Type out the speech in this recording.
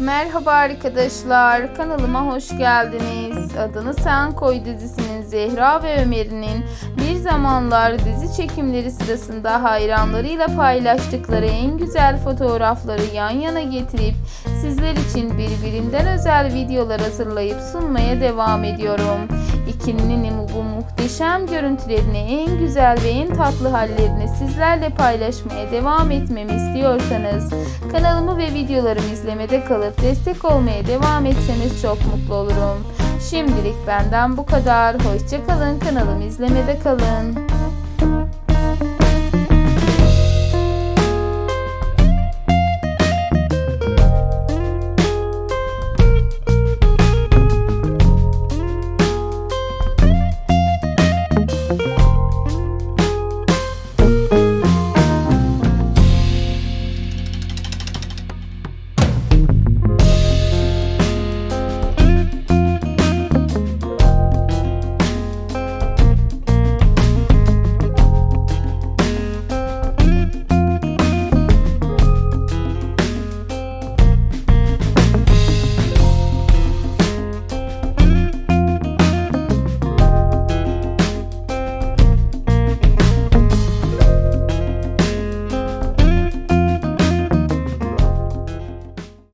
Merhaba arkadaşlar, kanalıma hoş geldiniz. Adını Sen Koy dizisinin Zehra ve Ömer'in bir zamanlar dizi çekimleri sırasında hayranlarıyla paylaştıkları en güzel fotoğrafları yan yana getirip sizler için birbirinden özel videolar hazırlayıp sunmaya devam ediyorum. İkilinin bu muhteşem görüntülerini en güzel ve en tatlı hallerini sizlerle paylaşmaya devam etmemi istiyorsanız kanalımı ve videolarımı izlemede kalıp destek olmaya devam etseniz çok mutlu olurum. Şimdilik benden bu kadar. Hoşçakalın kanalımı izlemede kalın.